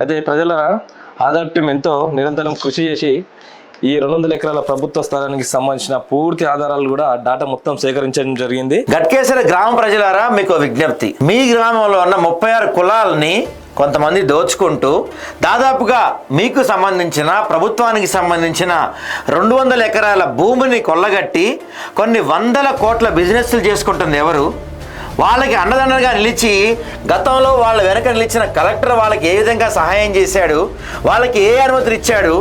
అయితే ప్రజల ఆధార్ ఎంతో నిరంతరం కృషి చేసి ఈ రెండు వందల ఎకరాల ప్రభుత్వ స్థలానికి సంబంధించిన పూర్తి ఆధారాలు కూడా డాటా మొత్తం సేకరించడం జరిగింది. గట్కేశ్వర గ్రామ ప్రజలారా మీకు విజ్ఞప్తి. మీ గ్రామంలో ఉన్న ముప్పై ఆరు కులాలని కొంతమంది దోచుకుంటూ దాదాపుగా మీకు సంబంధించిన ప్రభుత్వానికి సంబంధించిన రెండు వందల ఎకరాల భూమిని కొల్లగట్టి కొన్ని వందల కోట్ల బిజినెస్లు చేసుకుంటుంది ఎవరు? వాళ్ళకి అండదండగా నిలిచి గతంలో వాళ్ళ వెనక నిలిచిన కలెక్టర్ వాళ్ళకి ఏ విధంగా సహాయం చేశాడు వాళ్ళకి ఏ అనుమతులు ఇచ్చాడు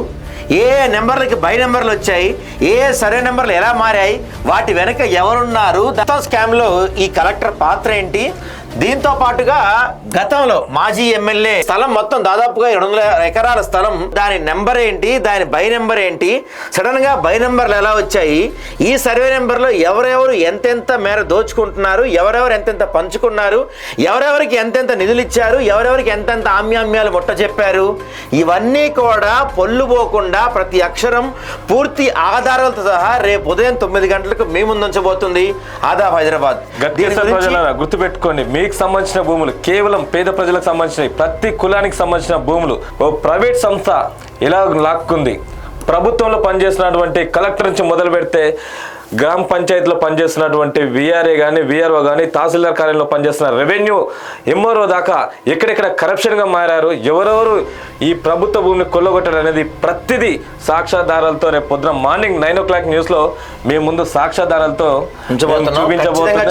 ఏ నెంబర్లకి బై నెంబర్లు వచ్చాయి ఏ సరే సర్వే నెంబర్లు ఎలా మారాయి వాటి వెనక ఎవరున్నారు దత్తా స్కామ్లో ఈ కలెక్టర్ పాత్ర ఏంటి దీంతో పాటుగా గతంలో మాజీ ఎమ్మెల్యే స్థలం మొత్తం దాదాపుగా రెండు వందల ఎకరాల స్థలం. దాని నెంబర్ ఏంటి? దాని బై నెంబర్ ఏంటి? సడన్గా బై నెంబర్లు ఎలా వచ్చాయి? ఈ సర్వే నెంబర్లో ఎవరెవరు ఎంతెంత మేర దోచుకుంటున్నారు? ఎవరెవరు ఎంతెంత పంచుకున్నారు? ఎవరెవరికి ఎంతెంత నిధులు ఇచ్చారు? ఎవరెవరికి ఎంతెంత ఆమ్యామ్యాలు ముట్ట చెప్పారు? ఇవన్నీ కూడా పొల్లు పోకుండా ప్రతి అక్షరం పూర్తి ఆధారాలతో సహా రేపు ఉదయం తొమ్మిది గంటలకు మీ ముందు ఉంచబోతుంది. ఆదాబ్ హైదరాబాద్. గుర్తుపెట్టుకోండి. మీకు సంబంధించిన భూములు కేవలం పేద ప్రజలకు సంబంధించిన ప్రతి కులానికి సంబంధించిన భూములు ఓ ప్రైవేట్ సంస్థ ఎలా లాక్కుంది? ప్రభుత్వంలో పనిచేసినటువంటి కలెక్టర్ నుంచి మొదలు పెడితే గ్రామ పంచాయతీలో పనిచేస్తున్నటువంటి విఆర్ఏ కానీ విఆర్ఓ కానీ తహసీల్దార్ కార్యాలయంలో పనిచేస్తున్న రెవెన్యూ ఎంఆర్ఓ దాకా ఎక్కడెక్కడ కరప్షన్గా మారారు ఎవరెవరు ఈ ప్రభుత్వ భూమిని కొల్లగొట్టారు అనేది ప్రతిదీ సాక్ష్యాధారాలతో రేపు పొద్దున మార్నింగ్ నైన్ ఓ క్లాక్ న్యూస్లో మీ ముందు సాక్ష్యాధారాలతో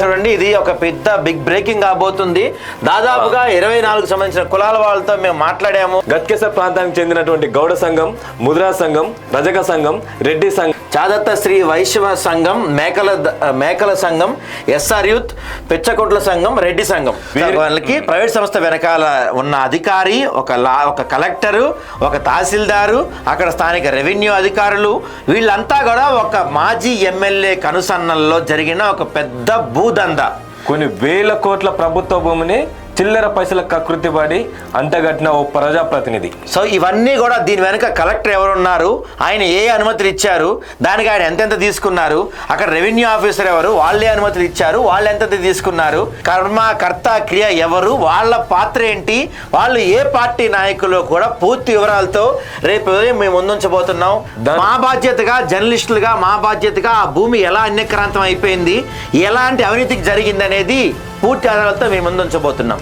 చూడండి ఇది ఒక పెద్ద బిగ్ బ్రేకింగ్ కాబోతుంది. దాదాపుగా ఇరవై నాలుగు సంబంధించిన కులాల వాళ్ళతో మేము మాట్లాడాము. గట్కేసర్ ప్రాంతానికి చెందినటువంటి గౌడ సంఘం ముద్రా సంఘం రజక సంఘం రెడ్డి సంఘం. చాదత్త శ్రీ వైశ్వ సంఘం మేకల ద- మేకల సంఘం ఎస్ఆర్ యూత్ పిచ్చకొట్ల సంఘం రెడ్డి సంఘం. వాళ్ళకి ప్రైవేట్ సంస్థ వెనకాల ఉన్న అధికారి ఒక లా ఒక కలెక్టరు ఒక తహసీల్దారు అక్కడ స్థానిక రెవెన్యూ అధికారులు వీళ్ళంతా కూడా ఒక మాజీ ఎమ్మెల్యే కనుసన్నల్లో జరిగిన ఒక పెద్ద భూదంద కొన్ని వేల కోట్ల ప్రభుత్వ భూమిని చిల్లర పైసల కకృతి పడి అంటగట్టిన ఓ ప్రజాప్రతినిధి. సో ఇవన్నీ కూడా దీని వెనుక కలెక్టర్ ఎవరున్నారు? ఆయన ఏ అనుమతులు ఇచ్చారు? దానికి ఆయన ఎంతెంత తీసుకున్నారు? అక్కడ రెవెన్యూ ఆఫీసర్ ఎవరు? వాళ్ళే అనుమతులు ఇచ్చారు. వాళ్ళు ఎంతెంత తీసుకున్నారు? కర్మ కర్త క్రియ ఎవరు? వాళ్ళ పాత్ర ఏంటి? వాళ్ళు ఏ పార్టీ నాయకులు కూడా పూర్తి వివరాలతో రేపు ఉదయం మేము ముందుంచబోతున్నాం. మా బాధ్యతగా జర్నలిస్టులుగా మా బాధ్యతగా ఆ భూమి ఎలా అన్యక్రాంతం అయిపోయింది? ఎలాంటి అవినీతికి జరిగింది అనేది పూర్తి ఆధారాలతో మేము ముందుంచబోతున్నాం.